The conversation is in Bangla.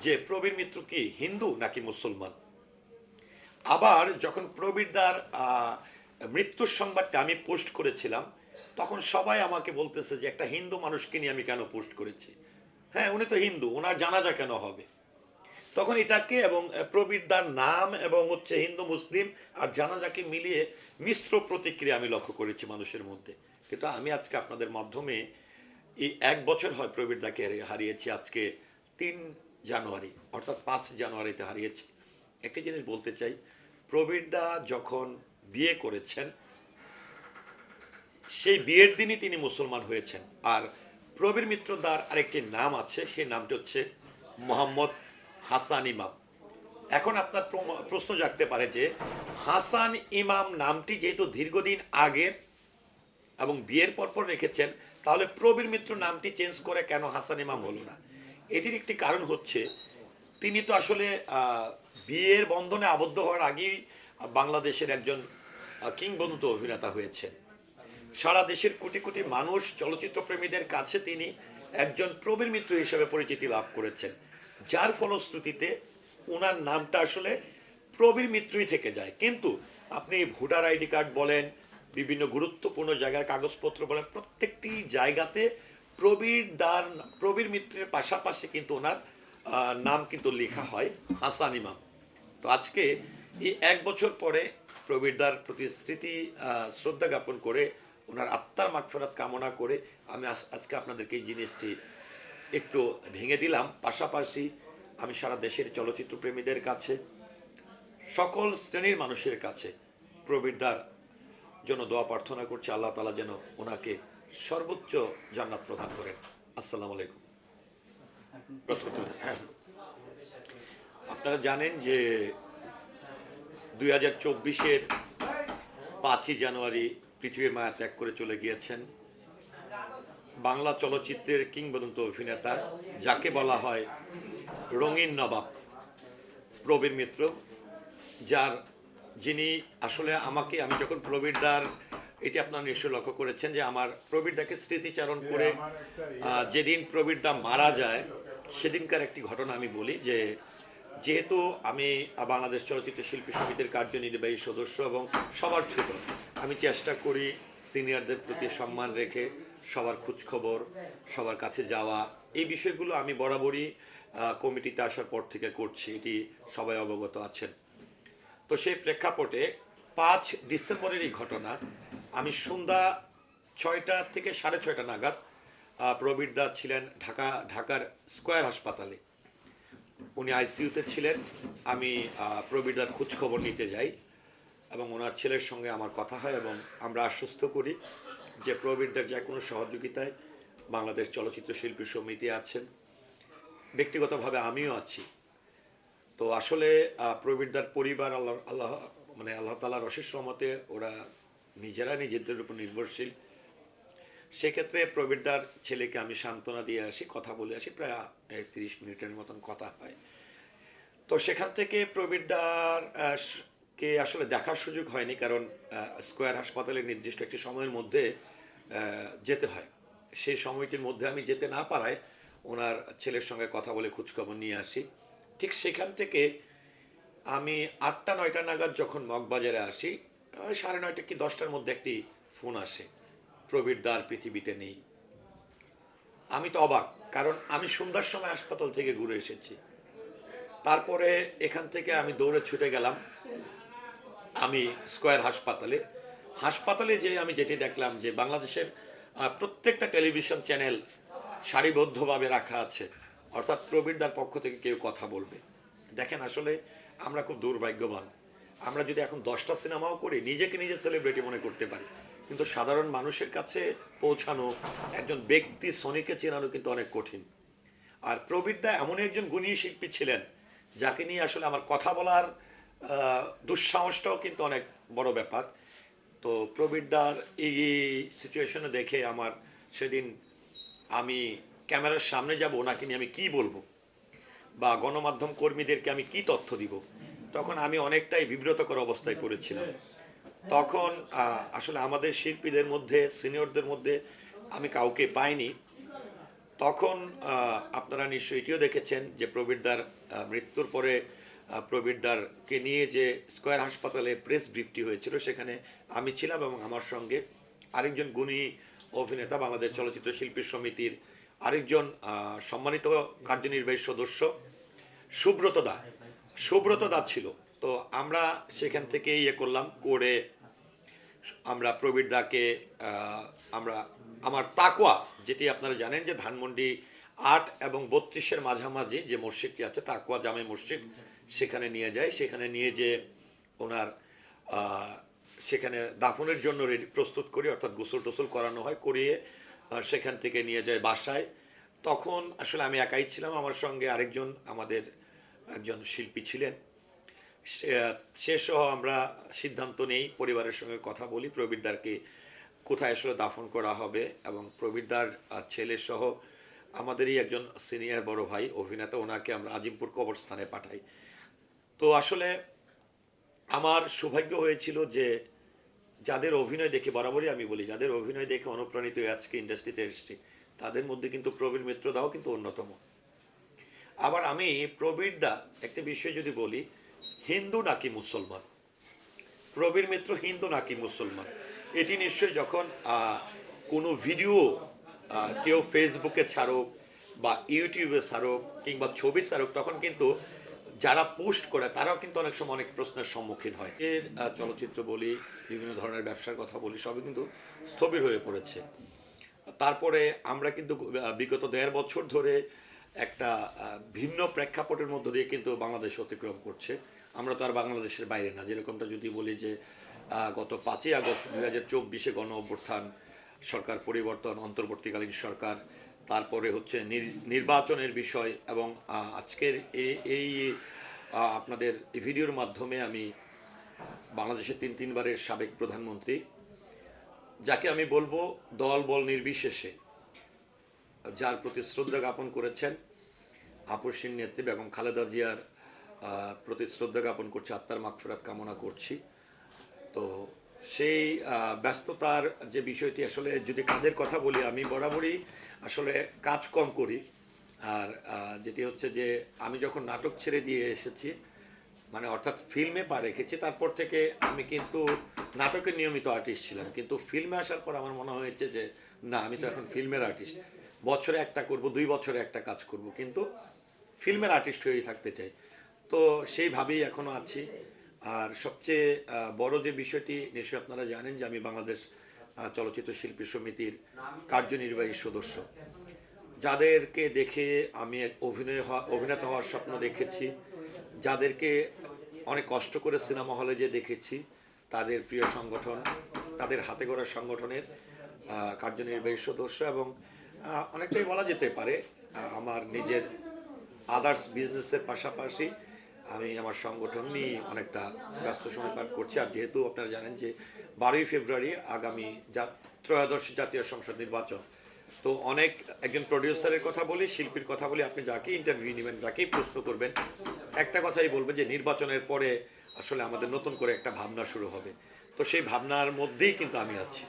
যে প্রবীর মিত্র কি? হিন্দু নাকি মুসলমান? আবার যখন প্রবীরদার মৃত্যুর সংবাদটা আমি পোস্ট করেছিলাম, তখন সবাই আমাকে বলতেছে যে একটা হিন্দু মানুষকে নিয়ে আমি কেন পোস্ট করেছি? হ্যাঁ উনি তো হিন্দু ওনার জানাজা কেন হবে? তখন এটাকে এবং প্রবীরদার নাম এবং হচ্ছে হিন্দু, মুসলিম আর জানাজাকে মিলিয়ে মিশ্র প্রতিক্রিয়া আমি লক্ষ্য করেছি মানুষের মধ্যে। কিন্তু আমি আজকে আপনাদের মাধ্যমে এই এক বছর হয় প্রবীরদাকে হারিয়ে- হারিয়েছি। আজকে তিন জানুয়ারি, অর্থাৎ পাঁচ জানুয়ারিতে হারিয়েছি। একটা জিনিস বলতে চাই প্রবীরদা যখন বিয়ে করেছেন, সেই বিয়ের দিনই তিনি মুসলমান হয়েছেন। আর প্রবীর মিত্র দার আরেকটি নাম আছে, সেই নামটি হচ্ছে মোহাম্মদ হাসান ইমাম। এখন আপনার প্রশ্ন জাগতে পারে যে, হাসান ইমাম নামটি যেহেতু দীর্ঘদিন আগের এবং বিয়ের পরপর রেখেছেন, তাহলে প্রবীর মিত্র নামটি চেঞ্জ করে কেন হাসান ইমাম হলো না? এটির একটি কারণ হচ্ছে, তিনি তো আসলে বিয়ের বন্ধনে আবদ্ধ হওয়ার আগেই বাংলাদেশের একজন কিংবদন্ত অভিনেতা হয়েছেন। সারা দেশের কোটি কোটি মানুষ, চলচ্চিত্র প্রেমীদের কাছে তিনি একজন প্রবীর মিত্র হিসেবে পরিচিতি লাভ করেছেন। যার ফলশ্রুতিতে ওনার নামটা আসলে প্রবীর মিত্রই থেকে যায়। কিন্তু আপনি ভোটার আইডি কার্ড বলেন, বিভিন্ন গুরুত্বপূর্ণ জায়গার কাগজপত্র বলেন, প্রত্যেকটি জায়গাতে প্রবীর দার, প্রবীর মিত্রের পাশাপাশি কিন্তু ওনার নাম কিন্তু লেখা হয় হাসান ইমাম। তো আজকে এই এক বছর পরে প্রবীরদার প্রতি স্মৃতি শ্রদ্ধা জ্ঞাপন করে ওনার আত্মার মাগফেরাত কামনা করে আমি আজ- আজকে আপনাদেরকে এই জিনিসটি একটু ভেঙে দিলাম। পাশাপাশি আমি সারা দেশের চলচ্চিত্র প্রেমীদের কাছে, সকল শ্রেণির মানুষের কাছে প্রবীরদার জন্য দোয়া প্রার্থনা করছি, আল্লাহ তালা যেন ওনাকে সর্বোচ্চ জান্নাত প্রদান করেন আসসালামু আলাইকুম। হ্যাঁ। আপনারা জানেন যে দুই হাজার চব্বিশের পাঁচই জানুয়ারি পৃথিবীর মায়া ত্যাগ করে চলে গিয়েছেন বাংলা চলচ্চিত্রের কিংবদন্ত অভিনেতা, যাকে বলা হয় রঙিন নবাব প্রবীর মিত্র, যার যিনি আসলে আমাকে আমি যখন প্রবীরদার এটি আপনারা নিশ্চয়ই লক্ষ্য করেছেন যে আমার প্রবীরদাকে স্মৃতিচারণ করে আহ, যেদিন প্রবীরদা মারা যায় সেদিনকার একটি ঘটনা আমি বলি যে যেহেতু আমি বাংলাদেশ চলচ্চিত্র শিল্পী সমিতির কার্যনির্বাহী সদস্য এবং সবার ছোট আমি চেষ্টা করি সিনিয়রদের প্রতি সম্মান রেখে সবার খোঁজখবর সবার কাছে যাওয়া। এই বিষয়গুলো আমি বরাবরই কমিটিতে আসার পর থেকে করছি এটি সবাই অবগত আছেন। তো সেই প্রেক্ষাপটে পাঁচ ডিসেম্বরের এই ঘটনা আমি সন্ধ্যা ছয়টা থেকে সাড়ে ছয়টা নাগাদ প্রবীর দা ছিলেন ঢাকা ঢাকার স্কয়ার হাসপাতালে। উনি আইসিইউতে ছিলেন আমি আহ, প্রবীরদার খোঁজখবর নিতে যাই এবং ওনার ছেলের সঙ্গে আমার কথা হয় এবং আমরা আশ্বস্ত করি যে প্রবীরদার যে কোনো সহযোগিতায় বাংলাদেশ চলচ্চিত্র শিল্পী সমিতি আছেন। ব্যক্তিগতভাবে আমিও আছি। তো আসলে প্রবীরদার পরিবার আল্লাহ আল্লাহ মানে আল্লাহ তালার অশেষ রহমতে ওরা নিজেরা নিজেদের উপর নির্ভরশীল। সেক্ষেত্রে প্রবীরদার ছেলেকে আমি সান্ত্বনা দিয়ে আসি, কথা বলে আসি, প্রায় তিরিশ মিনিটের মতন কথা হয়। তো সেখান থেকে প্রবীরদার কে আসলে দেখার সুযোগ হয়নি কারণ স্কোয়ার হাসপাতালে নির্দিষ্ট একটি সময়ের মধ্যে যেতে হয়। সেই সময়টির মধ্যে আমি যেতে না পারায় ওনার ছেলের সঙ্গে কথা বলে খোঁজখবর নিয়ে আসি। ঠিক সেখান থেকে আমি আটটা, নয়টা নাগাদ যখন মগবাজারে আসি সাড়ে নয়টা কি দশটার মধ্যে একটি ফোন আসে, প্রবীর দ্বার পৃথিবীতে নেই। আমি তো অবাক, কারণ আমি সন্ধ্যার সময় হাসপাতাল থেকে ঘুরে এসেছি। তারপরে এখান থেকে আমি দৌড়ে ছুটে গেলাম, আমি স্কয়ার হাসপাতালে। হাসপাতালে যে আমি যেটি দেখলাম যে বাংলাদেশের প্রত্যেকটা টেলিভিশন চ্যানেল সারিবদ্ধভাবে রাখা আছে। অর্থাৎ প্রবীরদার পক্ষ থেকে কেউ কথা বলবে। দেখেন আসলে আমরা খুব দুর্ভাগ্যবান। আমরা যদি এখন দশটা সিনেমাও করি, নিজেকে নিজে সেলিব্রিটি মনে করতে পারি। কিন্তু সাধারণ মানুষের কাছে পৌঁছানো, একজন ব্যক্তি সনিকে চেনানো কিন্তু অনেক কঠিন। আর প্রবীরদা এমন একজন গুণী শিল্পী ছিলেন, যাকে নিয়ে আসলে আমার কথা বলার দুঃসাহসটাও কিন্তু অনেক বড় ব্যাপার। তো প্রবীরদার এই সিচুয়েশনে দেখে আমার সেদিন আমি ক্যামেরার সামনে যাব, ওনাকে নিয়ে আমি কি বলব? বা গণমাধ্যম কর্মীদেরকে আমি কি তথ্য দিব? তখন আমি অনেকটাই বিব্রতকর অবস্থায় পড়েছিলাম। তখন আসলে আমাদের শিল্পীদের মধ্যে, সিনিয়রদের মধ্যে আমি কাউকে পাইনি। তখন আপনারা নিশ্চয়ই এটিও দেখেছেন যে প্রবীরদার মৃত্যুর পরে প্রবীরদারকে নিয়ে যে স্কয়ার হাসপাতালে প্রেস ব্রিফটি হয়েছিল, সেখানে আমি ছিলাম এবং আমার সঙ্গে আরেকজন গুণী অভিনেতা বাংলাদেশ চলচ্চিত্র শিল্পী সমিতির আরেকজন সম্মানিত কার্যনির্বাহী সদস্য, সুব্রত দা। সুব্রত দা ছিল। তো আমরা সেখান থেকে ইয়ে করলাম, করে আমরা প্রবীর দাকে আমরা, আমার তাকোয়া যেটি আপনারা জানেন যে ধানমন্ডি আট এবং বত্রিশের মাঝামাঝি যে মসজিদটি আছে তাকোয়া জামে মসজিদ, সেখানে নিয়ে যায়। সেখানে নিয়ে যে ওনার সেখানে দাফনের জন্য প্রস্তুত করি, অর্থাৎ গোসল টোসল করানো হয়, করিয়ে সেখান থেকে নিয়ে যায় বাসায়। তখন আসলে আমি একাই ছিলাম আমার সঙ্গে আরেকজন আমাদের একজন শিল্পী ছিলেন। সে- সে সহ আমরা সিদ্ধান্ত নেই পরিবারের সঙ্গে কথা বলি প্রবীরদারকে কোথায় আসলে দাফন করা হবে এবং প্রবীরদার আহ, ছেলে সহ আমাদেরই একজন সিনিয়র বড় ভাই অভিনেতা ওনাকে আমরা আজিমপুর কবরস্থানে পাঠাই। তো আসলে আমার সৌভাগ্য হয়েছিল যে যাদের অভিনয় দেখে, বরাবরই আমি বলি, যাদের অভিনয় দেখে অনুপ্রাণিত হয়ে আজকে ইন্ডাস্ট্রিতে এসেছি, তাদের মধ্যে কিন্তু প্রবীর মিত্র দাও কিন্তু অন্যতম। আবার আমি প্রবীর দা, একটা বিষয় যদি বলি, হিন্দু নাকি মুসলমান? প্রবীর মিত্র হিন্দু নাকি মুসলমান? এটি নিশ্চয়ই যখন কোনো ভিডিও কেউ ফেসবুকে ছাড়ুক বা ইউটিউবে ছাড়ুক কিংবা ছবি ছাড়ুক, তখন কিন্তু যারা পোস্ট করে, তারাও কিন্তু অনেক সময় অনেক প্রশ্নের সম্মুখীন হয়। এর চলচ্চিত্র বলি, বিভিন্ন ধরনের ব্যবসার কথা বলি, সবই কিন্তু স্থবির হয়ে পড়েছে। তারপরে আমরা কিন্তু বিগত দেড় বছর ধরে একটা ভিন্ন প্রেক্ষাপটের মধ্য দিয়ে কিন্তু বাংলাদেশ অতিক্রম করছে। আমরা তো আর বাংলাদেশের বাইরে না। যেরকমটা যদি বলি যে গত পাঁচই আগস্ট দুই হাজার চব্বিশে গণ অভ্যুত্থান সরকার পরিবর্তন, অন্তর্বর্তীকালীন সরকার তারপরে হচ্ছে নির- নির্বাচনের বিষয় এবং আজকের এই- আপনাদের ভিডিওর মাধ্যমে আমি বাংলাদেশের তিন, তিনবারের সাবেক প্রধানমন্ত্রী, যাকে আমি বলব দল বল নির্বিশেষে, যার প্রতি শ্রদ্ধা জ্ঞাপন করেছেন আপসীর নেত্রী বেগম খালেদা জিয়ার প্রতি শ্রদ্ধা জ্ঞাপন করছি আত্মার মাগফিরাত কামনা করছি। তো সেই ব্যস্ততার যে বিষয়টি আসলে যদি কাজের কথা বলি, আমি বরাবরই আসলে কাজ কম করি। আর যেটি হচ্ছে যে আমি যখন নাটক ছেড়ে দিয়ে এসেছি মানে অর্থাৎ ফিল্মে পা রেখেছি, তারপর থেকে আমি কিন্তু নাটকের নিয়মিত আর্টিস্ট ছিলাম। কিন্তু ফিল্মে আসার পর আমার মনে হয়েছে যে, না, আমি তো এখন ফিল্মের আর্টিস্ট বছরে একটা করব, দুই বছরে একটা কাজ করব। কিন্তু ফিল্মের আর্টিস্ট হয়েই থাকতে চাই। তো সেইভাবেই এখনও আছি। আর সবচেয়ে বড় যে বিষয়টি, নিশ্চয়ই আপনারা জানেন যে আমি বাংলাদেশ চলচ্চিত্র শিল্পী সমিতির কার্যনির্বাহী সদস্য। যাদেরকে দেখে আমি অভিনয় হওয়া- অভিনেতা হওয়ার স্বপ্ন দেখেছি, যাদেরকে অনেক কষ্ট করে সিনেমা হলে যে দেখেছি, তাদের প্রিয় সংগঠন, তাদের হাতে গড়া সংগঠনের কার্যনির্বাহী সদস্য এবং অনেকটাই বলা যেতে পারে আমার নিজের আদার্স বিজনেসের পাশাপাশি আমি আমার সংগঠন নিয়ে অনেকটা ব্যস্ত সময় পার করছি। আর যেহেতু আপনারা জানেন যে বারোই ফেব্রুয়ারি আগামী ত্রয়োদশ জাতীয় সংসদ নির্বাচন, তো অনেক একজন প্রডিউসারের কথা বলি, শিল্পীর কথা বলি, আপনি যাকে ইন্টারভিউ নেবেন, যাকেই প্রশ্ন করবেন, একটা কথাই বলবে যে নির্বাচনের পরে আসলে আমাদের নতুন করে একটা ভাবনা শুরু হবে। তো সেই ভাবনার মধ্যেই কিন্তু আমি আছি।